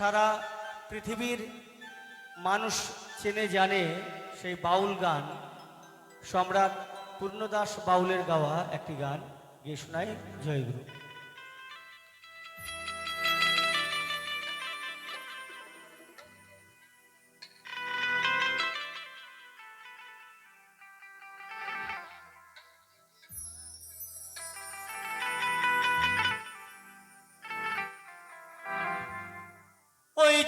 সারা পৃথিবীর মানুষ চেনে জানে সেই বাউল গান। সম্রাট পূর্ণদাস বাউলের গাওয়া একটি গান, গিয়ে শোনাই জয়গুরু।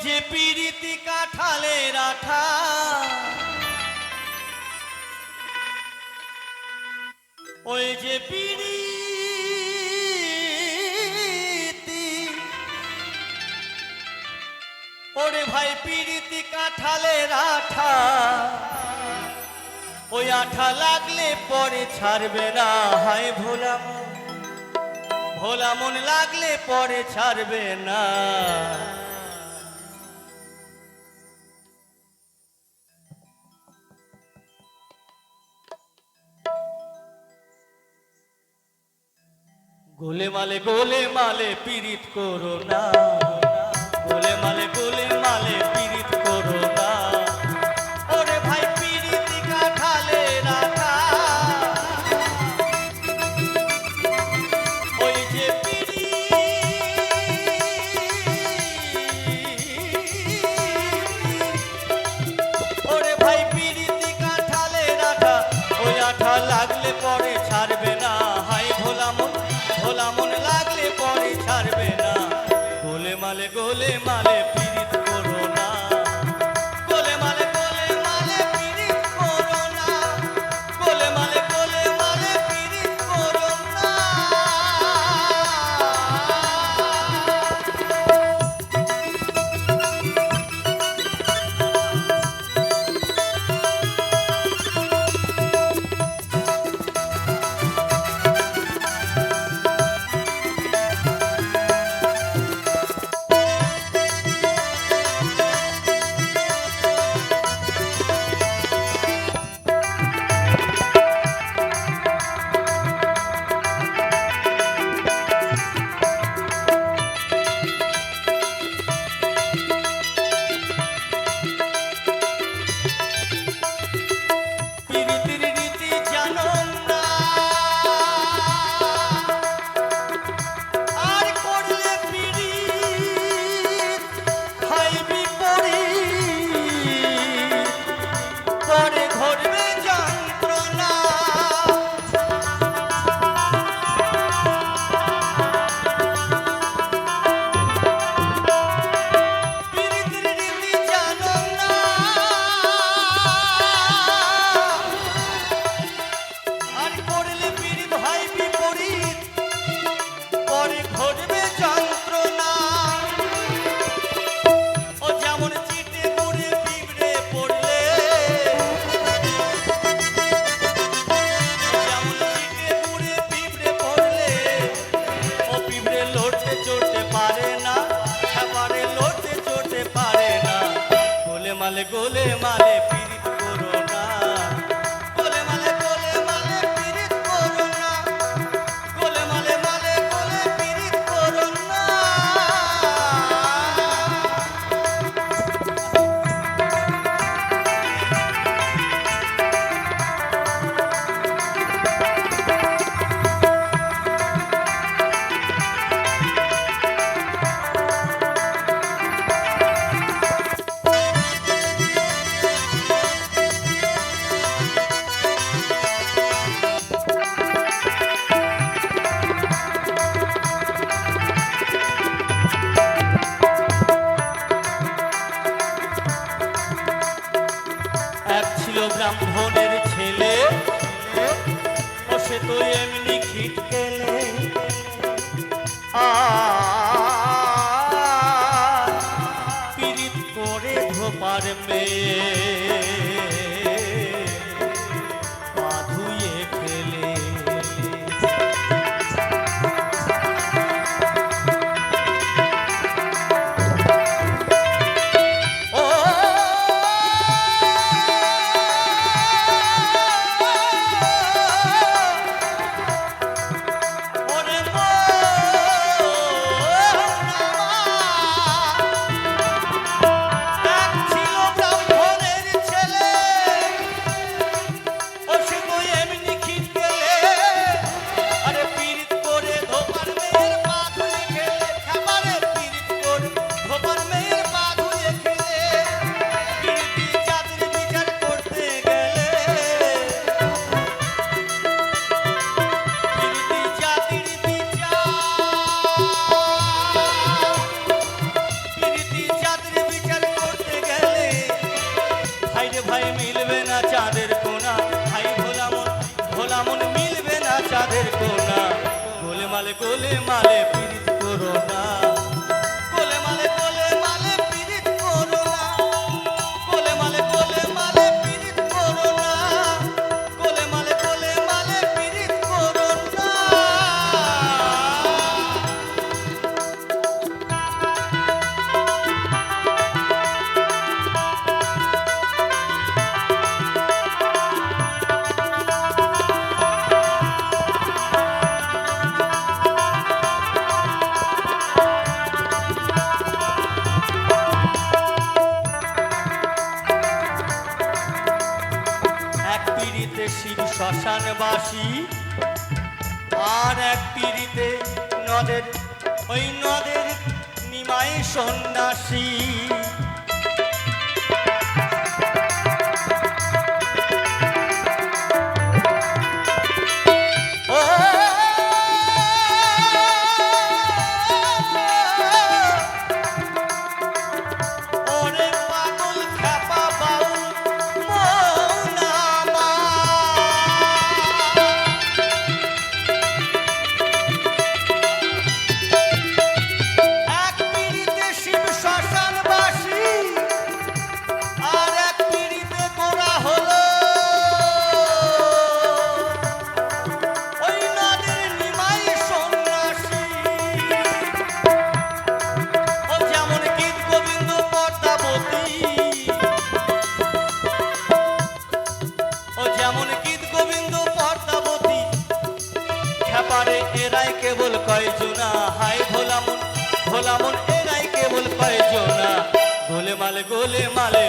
যে পিরিতি কাঠালে রাখা ওই যে পিড়ি ওরে ভাই পিরিতি কাঠালে রাখা ওই আঠা লাগলে পরে ছাড়বে না। হায় ভোলাম ভোলা মন লাগলে পরে ছাড়বে না। গোলে মালে গোলে মালে পীড়িত করো না। মাল গোলে মালে গ্রামের ছেলে। ও সে তো এমনি খিট খেলে আ শ্মশানবাসী আর এক পিড়িতে নদের ওই নদের নিমাই সন্ন্যাসী। বলে মালে